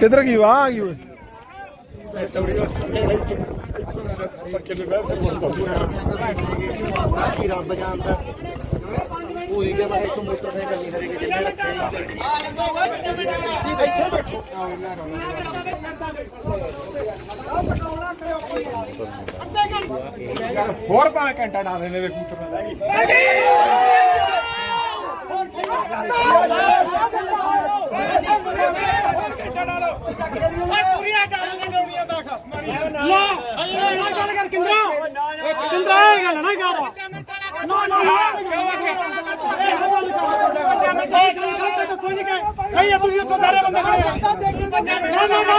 ਕਿੱਧਰ ਗਈ? ਵਾਹ ਆ ਗਈ ਓਏ। ਬਾਕੀ ਰੱਬ ਜਾਣਦਾ। ਪੂਰੀ ਕੇ ਮੈਂ ਇੱਥੋਂ ਮੋਟਰਸਾਈਕਲ ਨਹੀਂ ਹਰੇ ਕਿ ਜਿੰਨੇ ਰੱਖੇ ਇੱਥੇ ਬੈਠੋ ਹੋਰ ਭਾਵੇਂ ਘੰਟਾ ਡਾ ਦੇਣੇ ਵੇ ਕੂਤਰ ਗੱਲ ਕਰ ਕਿੰਦਰਾ। ਕਿੰਦਰਾ ਇਹ ਗੱਲ ਨਾ ਕਰ। ਨਾ ਨਾ ਸਹੀ ਹੈ ਤੁਸੀਂ ਉੱਥੇ ਸਾਰੇ ਬੰਦੇ ਖੜੇ ਨਾ ਨਾ ਨਾ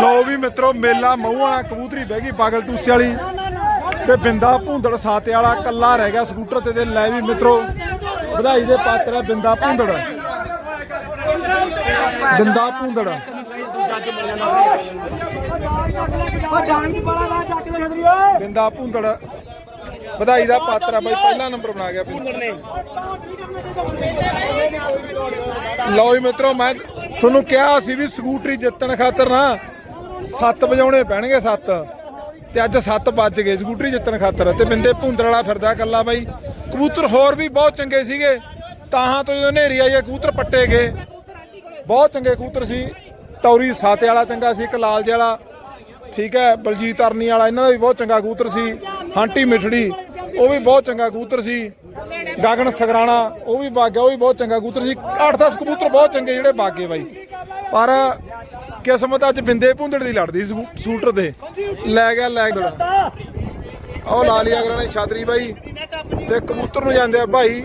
ਲੋ ਵੀ ਮਿੱਤਰੋ ਮੇਲਾ ਮੂੰਹ ਵਾਲਾ ਕਬੂਤਰੀ ਬਹਿ ਗਈ ਪਾਗਲ ਟੂਸੇ ਵਾਲੀ। ਤੇ ਬਿੰਦਾ ਭੁੰਦੜ ਸਾਤੇ ਵਾਲਾ ਕੱਲਾ ਰਹਿ ਗਿਆ ਸਕੂਟਰ ਤੇ ਤੇ ਲੈ ਵੀ ਮਿੱਤਰੋ ਵਧਾਈ ਦੇ ਪਾਤਰ ਹੈ ਬਿੰਦਾ ਭੁੰਦੜ। ਬਿੰਦਾ ਭੁੰਦੜ। ਉਹ ਜਾਣ ਦੀ ਬਾਲਾ ਵਾ ਚੱਕ ਦੇ ਖਦਰੀ ਓਏ। ਬਿੰਦਾ ਭੁੰਦੜ। ਵਧਾਈ ਦਾ ਪਾਤਰ ਹੈ ਬਾਈ ਪਹਿਲਾ ਨੰਬਰ ਬਣਾ ਗਿਆ ਲਓ ਜੀ ਮਿੱਤਰੋ ਮੈਂ ਤੁਹਾਨੂੰ ਕਿਹਾ ਸੀ ਵੀ ਸਕੂਟਰੀ ਜਿੱਤਣ ਖਾਤਰ ਨਾ 7 ਵਜਾਉਣੇ ਪੈਣਗੇ 7 ਤੇ ਅੱਜ 7 ਵੱਜ ਗਏ ਸਕੂਟਰੀ ਜਿੱਤਣ ਖਾਤਰ। ਤੇ ਬਿੰਦੇ ਭੁੰਦੜ ਵਾਲਾ ਫਿਰਦਾ ਕੱਲਾ ਬਾਈ। ਕਬੂਤਰ ਹੋਰ ਵੀ ਬਹੁਤ ਚੰਗੇ ਸੀਗੇ। ਤਾਹਾਂ ਤੋਂ ਜਦੋਂ ਹਨੇਰੀ ਆਈ ਹੈ, ਕਬੂਤਰ ਪੱਟੇ ਗਏ। ਬਹੁਤ ਚੰਗੇ ਕਬੂਤਰ ਸੀ। ਟੌਰੀ ਸਾਤੇ ਵਾਲਾ ਚੰਗਾ ਸੀ, ਇੱਕ ਲਾਲਜੇ ਵਾਲਾ। ਠੀਕ ਹੈ, ਬਲਜੀਤ ਅਰਨੀ ਵਾਲਾ, ਇਹਨਾਂ ਦਾ ਵੀ ਬਹੁਤ ਚੰਗਾ ਕਬੂਤਰ ਸੀ। ਹਾਂਟੀ ਮਿਠੜੀ, ਉਹ ਵੀ ਬਹੁਤ ਚੰਗਾ ਕਬੂਤਰ ਸੀ। ਗਗਨ ਸਗਰਾਣਾ, ਉਹ ਵੀ ਬਾਗਿਆ, ਉਹ ਵੀ ਬਹੁਤ ਚੰਗਾ ਕਬੂਤਰ ਸੀ। 8-10 ਕਬੂਤਰ ਬਹੁਤ ਚੰਗੇ ਜਿਹੜੇ ਬਾਗੇ ਬਾਈ। ਪਰ ਕਿਸਮਤ ਅੱਜ ਬਿੰਦੇ ਭੁੰਦੜ ਦੀ ਲੜਦੀ ਸੀ ਸਕੂਟਰ ਤੇ। ਲੈ ਗਿਆ ਲੈ ਗਿਆ ਉਹ ਲਾ ਲਿਆ ਅਗਰਾਂ ਨੇ ਛਾਤਰੀ ਬਾਈ। ਤੇ ਕਬੂਤਰ ਨੂੰ ਜਾਂਦੇ ਆ ਭਾਈ।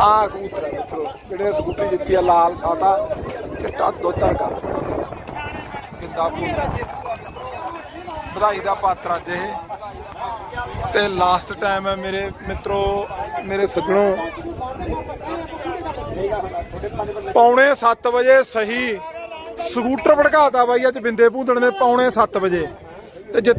ਆ ਕਬੂਤਰਾ ਮਿੱਤਰੋ, ਜਿਹੜੇ ਸਕੂਟਰੀ ਜਿੱਤੀ ਆ, ਲਾਲ ਸਾਦਾ ਚਿੱਟਾ ਦੋਤਰ ਦਾ ਕਿੰਦਾ ਵਧਾਈ ਦਾ ਪਾਤਰ ਅੱਜ ਇਹ। ਤੇ ਲਾਸਟ ਟਾਈਮ ਹੈ ਮੇਰੇ ਮਿੱਤਰੋ, ਮੇਰੇ ਸੱਜਣੋ, ਪੌਣੇ 7 ਵਜੇ ਸਹੀ ਸਕੂਟਰ ਭੜਕਾਤਾ ਬਾਈ, ਅੱਜ ਬਿੰਦੇ ਭੂੰਦਣ ਨੇ ਪੌਣੇ 7 ਵਜੇ। ਤੇ ਜਿੱਤ